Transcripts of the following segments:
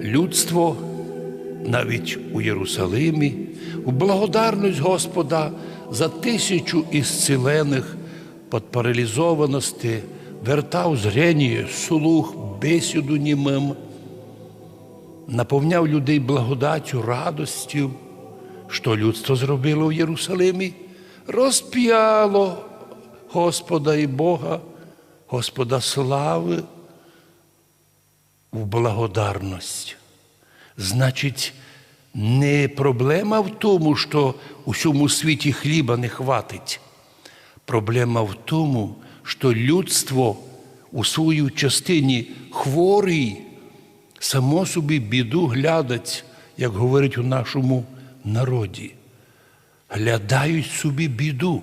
Людство навіть у Єрусалимі, у благодарність Господа за тисячу ісцелених від паралізованості, вертав зрення, слух, бесіду німим, наповняв людей благодаттю, радостю, що людство зробило в Єрусалимі, розп'яло Господа і Бога, Господа слави в благодарність. Значить, не проблема в тому, що у всьому світі хліба не хватить. Проблема в тому, що людство у своїй частині хворий, само собі біду глядать, як говорять у нашому народі. Глядають собі біду,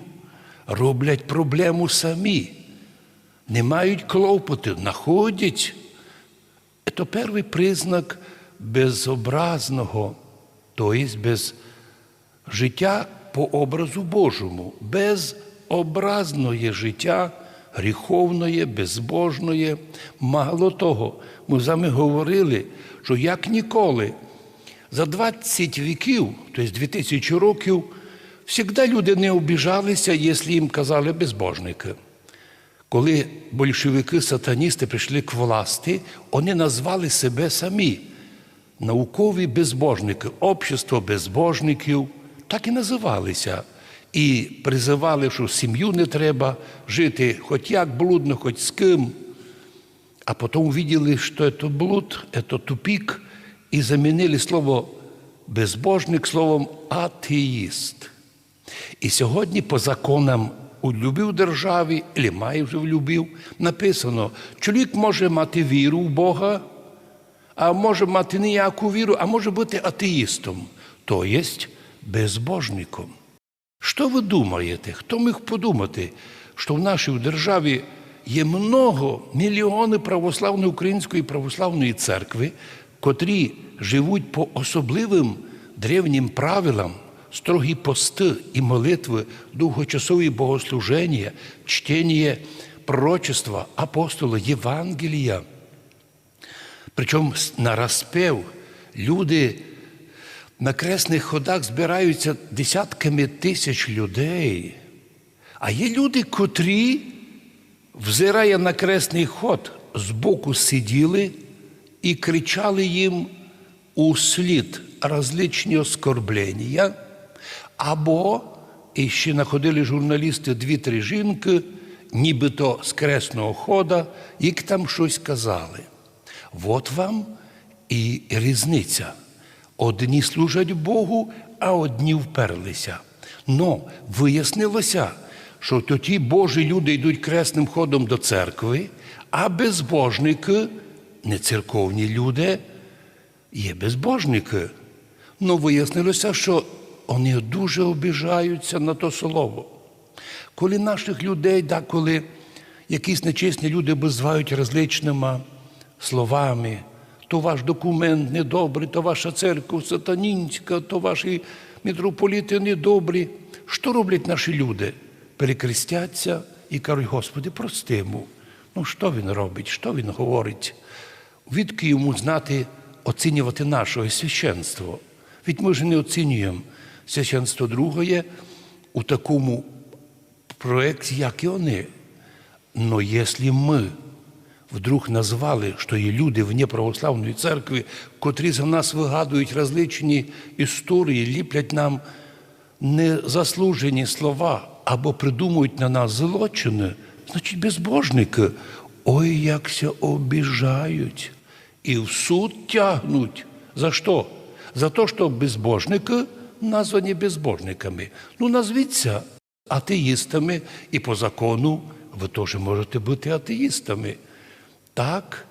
роблять проблему самі, не мають клопоти, знаходять. Це перший признак безобразного, тобто без життя по образу Божому, безобразне життя, гріховне, безбожне. Мало того, ми з вами говорили, що як ніколи за 20 віків, тобто 2000 років, завжди люди не обіжалися, якщо їм казали безбожники. Коли большевики, сатаністи прийшли к власти, вони назвали себе самі наукові безбожники, общество безбожників, так і називалися. І призивали, що сім'ю не треба жити хоч як блудно, хоч з ким. А потім увидели, що це блуд, це тупік, і замінили слово безбожник словом атеїст. І сьогодні по законам у любій державі, або має вже в любів, написано, чоловік може мати віру в Бога, а може мати ніяку віру, а може бути атеїстом, то є безбожником. Що ви думаєте? Хто міг подумати, що в нашій державі є много мільйони православної української православної церкви, котрі живуть по особливим древнім правилам, строгі пости і молитви, довгочасові богослуження, чтення пророчества, апостола, Євангелія. Причому на розпев люди на кресних ходах збираються десятками тисяч людей. А є люди, котрі, взирає на кресний ход, збоку сиділи і кричали їм у слід различні оскорблення, або і ще знаходили журналісти дві-три жінки, нібито з кресного хода, які там щось казали. От вам і різниця. Одні служать Богу, а одні вперлися. Но вияснилося, що то ті Божі люди йдуть кресним ходом до церкви, а безбожники, не церковні люди, є безбожники. Ну вияснилося, що вони дуже обіжаються на то слово. Коли наших людей, да, коли якісь нечесні люди обзивають различними словами, то ваш документ недобрий, то ваша церква сатанінська, то ваші митрополіти недобрі. Що роблять наші люди? Перекрестяться і кажуть, Господи, прости. Ну, що він робить, що він говорить? Відки йому знати, оцінювати наше священство? Ведь ми ж не оцінюємо священство другое у такому проєкті, як і вони. Но якщо ми вдруг назвали, що є люди вне православної церкви, котрі за нас вигадують различні історії, ліплять нам незаслужені слова або придумують на нас злочини, значить безбожники, ой, якся обіжають і в суд тягнуть. За що? За те, що безбожники названі безбожниками. Ну, назвіться атеїстами, і по закону ви теж можете бути атеїстами. Так,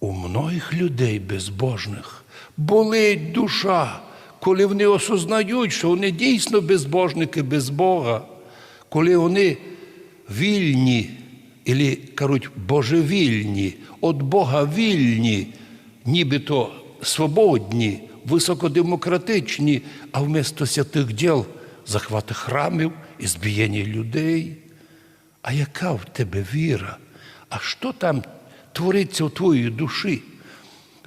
у многих людей безбожних болить душа, коли вони осознають, що вони дійсно безбожники без Бога, коли вони вільні, або кажуть, божевільні, від Бога вільні, нібито свободні, високодемократичні, а вместо святих діл захвати храмів і збієння людей. А яка в тебе віра? А що там твориться у твоїй душі?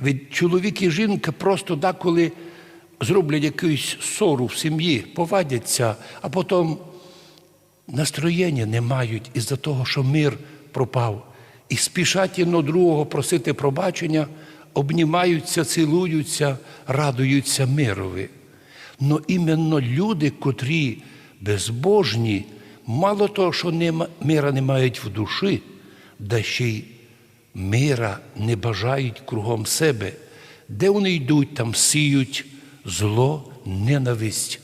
Від чоловік і жінка просто деколи зроблять якусь ссору в сім'ї, повадяться, а потім настроєння не мають із-за того, що мир пропав. І спішать одно другого просити пробачення, обнімаються, цілуються, радуються мирові. Но іменно люди, котрі безбожні, мало того, що мира не мають в душі, да ще й мира не бажають кругом себе. Де вони йдуть, там сіють зло, ненависть,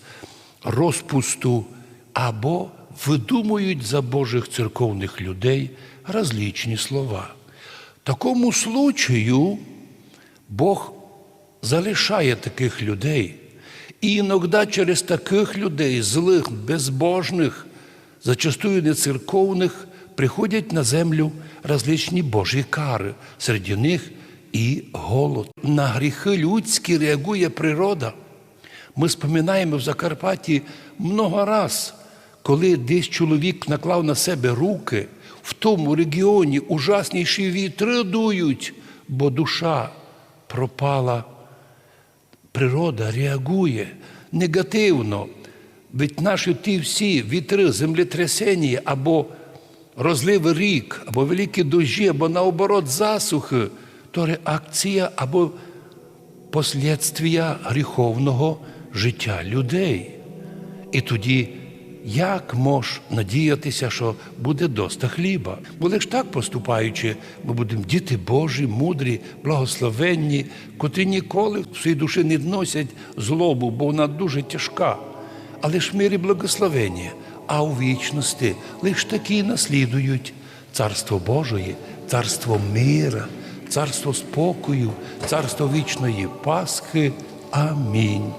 розпусту або видумують за Божих церковних людей различні слова. Такому случаю Бог залишає таких людей. І іноді через таких людей, злих, безбожних, зачастую не церковних, приходять на землю различні Божі кари, серед них і голод. На гріхи людські реагує природа. Ми споминаємо в Закарпатті много раз, коли десь чоловік наклав на себе руки, в тому регіоні ужасніші вітри дують, бо душа пропала. Природа реагує негативно. Ведь наші ті всі вітри, землетрясення або розливи рік, або великі дощі, або наоборот засухи, то реакція або послідствія гріховного життя людей. І тоді як мож надіятися, що буде доста хліба? Бо лиш так поступаючи, ми будемо діти Божі, мудрі, благословенні, котрі ніколи в своїй душі не носять злобу, бо вона дуже тяжка. Але ж мир і благословення, а у вічності лиш такі наслідують Царство Божої, царство мира, царство спокою, царство вічної Пасхи. Амінь.